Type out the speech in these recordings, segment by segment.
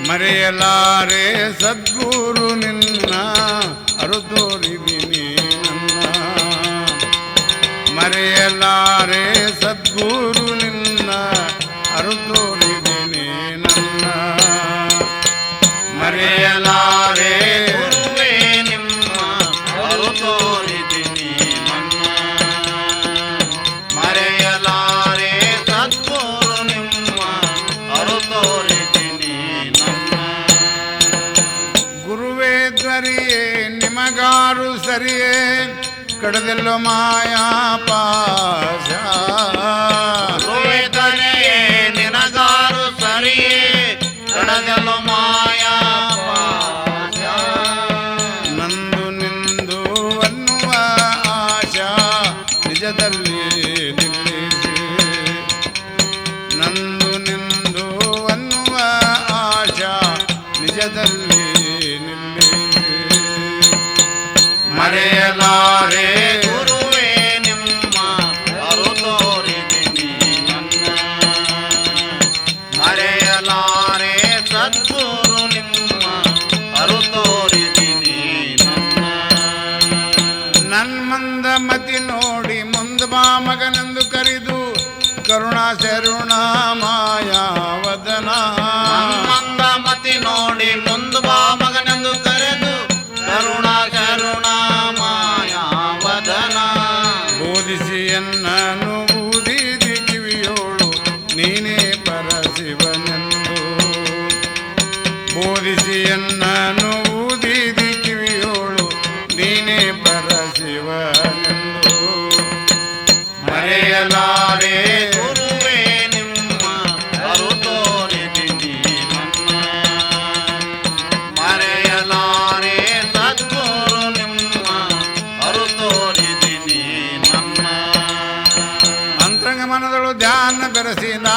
ಮರೆಯಲಾರೆ ಸದ್ಗುರು ನಿನ್ನ ಅರುತೋರಿದಿನಿ ನನ್ನ. ಮರೆಯಲಾರೆ ಸದ್ಗುರು ನಿನ್ನ ಅರುತೋರಿದಿನಿ ನನ್ನ. ಮರೆಯಲಾರೆ ನಿಮಗಾರು ಸರಿಯೇ ಕಡದೆಲ್ಲೋ ಮಾಯಾ ಪಾಶ ಮರೆಯಲಾರೆ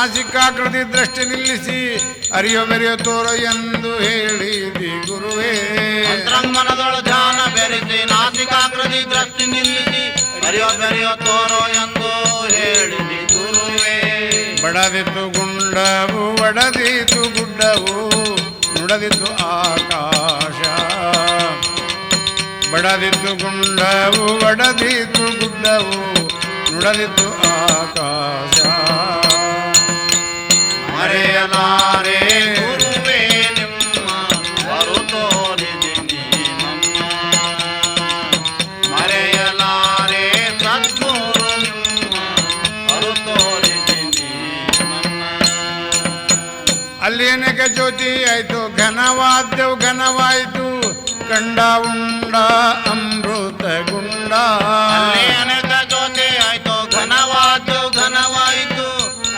ಬೆರೆಸಿ ನಾಸಿಕಾಕೃತಿ ದೃಷ್ಟಿ ನಿಲ್ಲಿಸಿ ಅರಿಯೋ ಬೆರೆಯೋ ತೋರ ಎಂದು ಹೇಳಿದಿ ಗುರುವೇ. ಮನದೊಳ ಧ್ಯಾನ ಬೆರೆಸಿ ನಾಸಿಕಾಕೃತಿ ದೃಷ್ಟಿ ನಿಲ್ಲಿಸಿ ಅರಿಯೋ ಬೆರೆಯೋ ತೋರೋ ಎಂದು ಹೇಳಿದಿ ಗುರುವೇ. ಬಡದಿತ್ತು ಗುಂಡವು ಒಡದಿತು ಗುಡ್ಡವು ನುಡದಿತ್ತು ಆಕಾಶ. ಬಡದಿತ್ತು ಗುಂಡವು ಒಡದಿತು ಗುಡ್ಡವು ನುಡದಿತ್ತು ಆಕಾಶ. ಅನೇಕ ಜ್ಯೋತಿ ಆಯ್ತು ಘನವಾದ್ಯವು ಘನವಾಯಿತು. ಕಂಡ ಉಂಡ ಅಮೃತ ಗುಂಡ. ಕಲ್ಯಾಣಕ ಜ್ಯೋತಿ ಆಯ್ತು ಘನವಾದ್ದು ಘನವಾಯಿತು.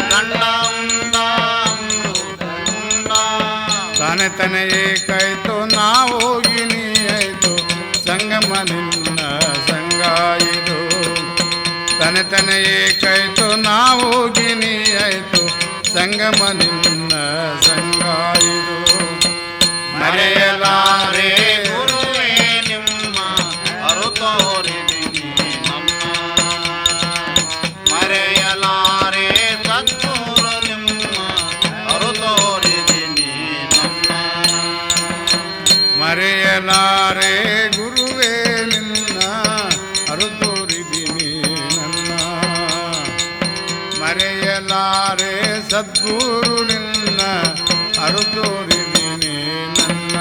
ಗಂಡ ಉಂಡ ಅಮೃತ ಉಂಡ. ತಾನೆ ತನೆ ಏಕಾಯ್ತು ನಾವು ನೀ ಆಯ್ತು. ಸಂಗಮ ನಿನ್ನ ಸಂಗಾಯಿತು ತನೆ ತನೆಯೇ ಕಾಯ್ತು ನಾವು ಗಿಣಿ ಆಯ್ತು. ಸಂಗಮ ನಿನ್ನ ಮರೆಯಲಾರೆ ಗುರುವೇ ನಿನ್ನ ಅರುತೋರಿದಿನಿ ನನ್ನ. ಮರೆಯಲಾರೆ ಸದ್ಗುರು ನಿನ್ನ ಅರುತೋರಿದಿನಿ ನನ್ನ.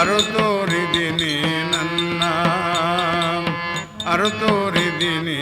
ಅರುತೋರಿದಿನಿ ನನ್ನ. ಅರುತೋರಿದಿನಿ